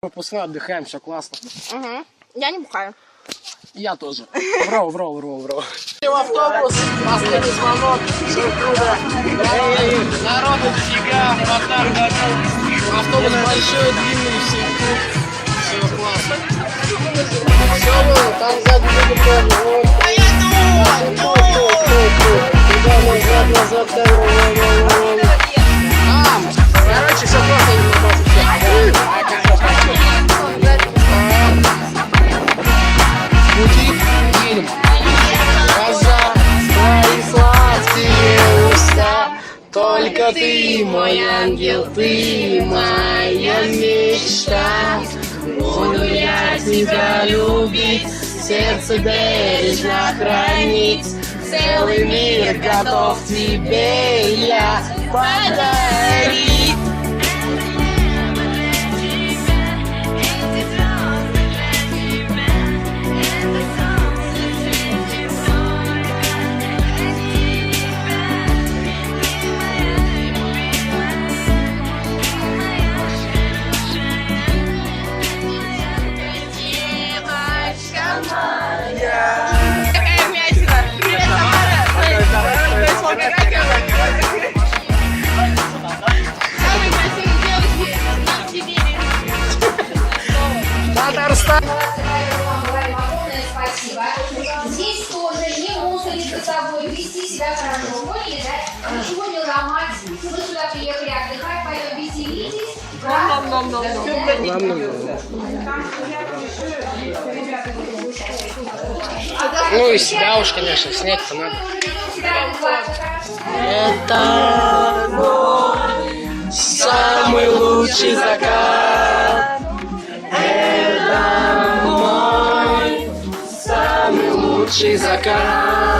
Выпускной, отдыхаем, все классно. Угу. Я не бухаю. Я тоже. Вру, вру, вру, вру. В автобус, последний звонок, все круто. Народу дофига, мотор готов. Автобус большой, длинный, все. Все классно. Все, вон, там сзади люди тут, тут. Туда, назад, назад, Только ты, мой ангел, ты моя мечта. Буду я тебя любить, сердце бережно хранить. Целый мир готов тебе я подарить. Ну и себя уж, конечно, снять-то надо. Это мой самый лучший закат. Это мой самый лучший закат.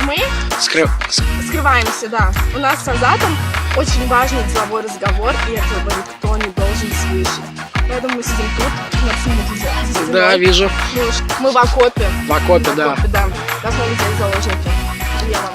Мы Скрыл. скрываемся, да. У нас с Азатом очень важный деловой разговор, и этого никто не должен слышать. Поэтому мы сидим тут, за стеной. Да, вижу. Мы, мы в окопе. В окопе, В да. окопе, да. Должны быть заложники. Я вам.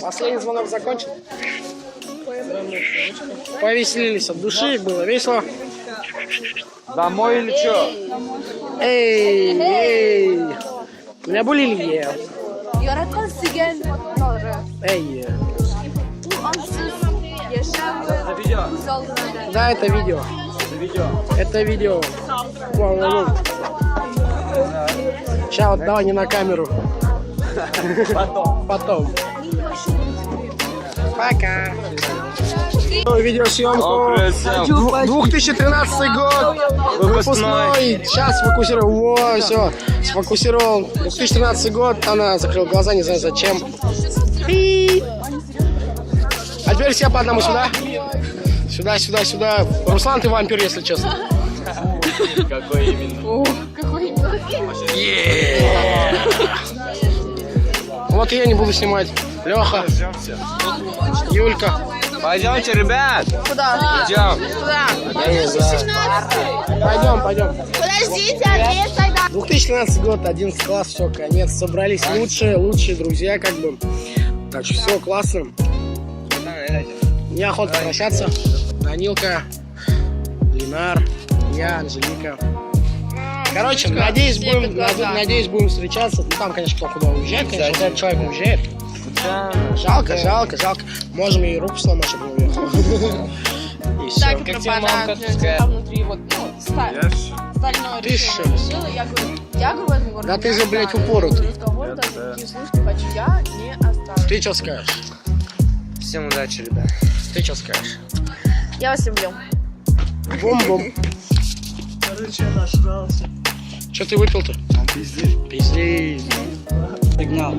Последний звонок закончен. Повеселились от души, было весело. Домой или что? Эй, эй. Yaratgan. U onsuz yashab Видео. ko'z oldimda. Да, это видео. Видео. Это видео. Вау, вау, вау. Сейчас вот давай не на камеру. Потом. Потом. Пока. Ну, Видеосъемку. Дву- 2013 год. Выпускной. Сейчас сфокусировал. Во, все. Сфокусировал. 2013 год. Она закрыла глаза, не знаю зачем. А теперь все по одному сюда. Сюда, сюда, сюда. Руслан, ты вампир, если честно. Какой именно? Вот и я не буду снимать. Леха, Юлька. Пойдемте, ребят. Куда? Идем. Куда? Пойдем, пойдем. Подождите, ответ тогда. 2013 год, 11 класс, все, конец. Собрались лучшие, лучшие друзья, как бы. Так что все классно. Неохота прощаться. Данилка, Ленар, я, Анжелика. Короче, надеюсь, будем, наде- надеюсь, будем встречаться. Ну, там, конечно, кто куда уезжает, конечно, вот этот человек уезжает. Жалко, жалко, жалко. Можем и руку сломать, чтобы не уехал. И все. Так, Как тебе мамка а внутри вот, ну, сталь. Стальное Ты решение решила. Я говорю, я говорю, Да ты же, блядь, знаю. упоротый. Разговор даже хочу, я не оставлю. Ты что скажешь? Всем удачи, ребят. Ты что скажешь? Я вас люблю. Бум-бум. Короче, я нажрался. Что ты выпил-то? Пиздец. Пиздец.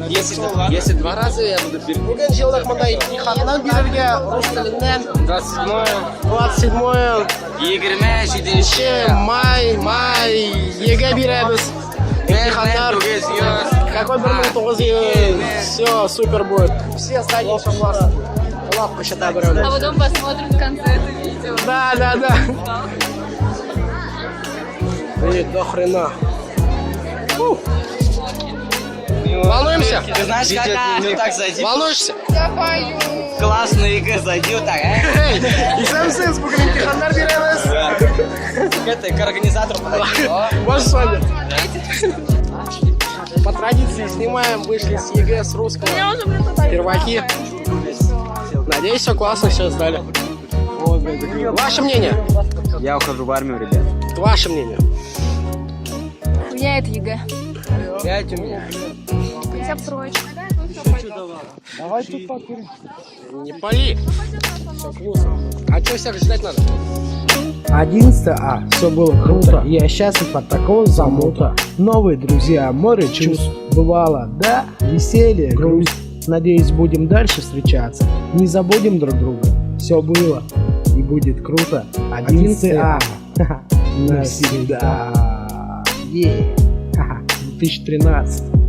Если, если два раза я буду перед... Бүгін жылдық мындай емтиханнан берерге рус тілінен 27 Егерме жетінші май май еге береміз емтихандар какой бір мың тоғыз жүз все супер будет все здания все классно лапка считай А береміз потом посмотрим в конце это видео. да да да и до хрена Фу. Волнуемся? Ты знаешь, как ну так зайди. Волнуешься? Я пою. Классный ЕГЭ зайди вот так, э? Исәмсіз бүгін емтихандар береміз К этой, к организатору подойди. О, Можно с вами? По традиции снимаем, вышли с ЕГЭ, с русского. Я уже, блин, туда Перваки. Надеюсь, все классно все сдали. Ваше мнение? Я ухожу в армию, ребят. Ваше мнение? У меня это ЕГЭ. Пять у меня. Хотя бы троечка. Не пали. Все круто. А что всех ждать надо? 11 А. Все было круто. Я счастлив от такого замута. Новые друзья, море чувств. Бывало, да, веселье, грусть. Надеюсь, будем дальше встречаться. Не забудем друг друга. Все было и будет круто. 11 А. Навсегда. Е. 2013.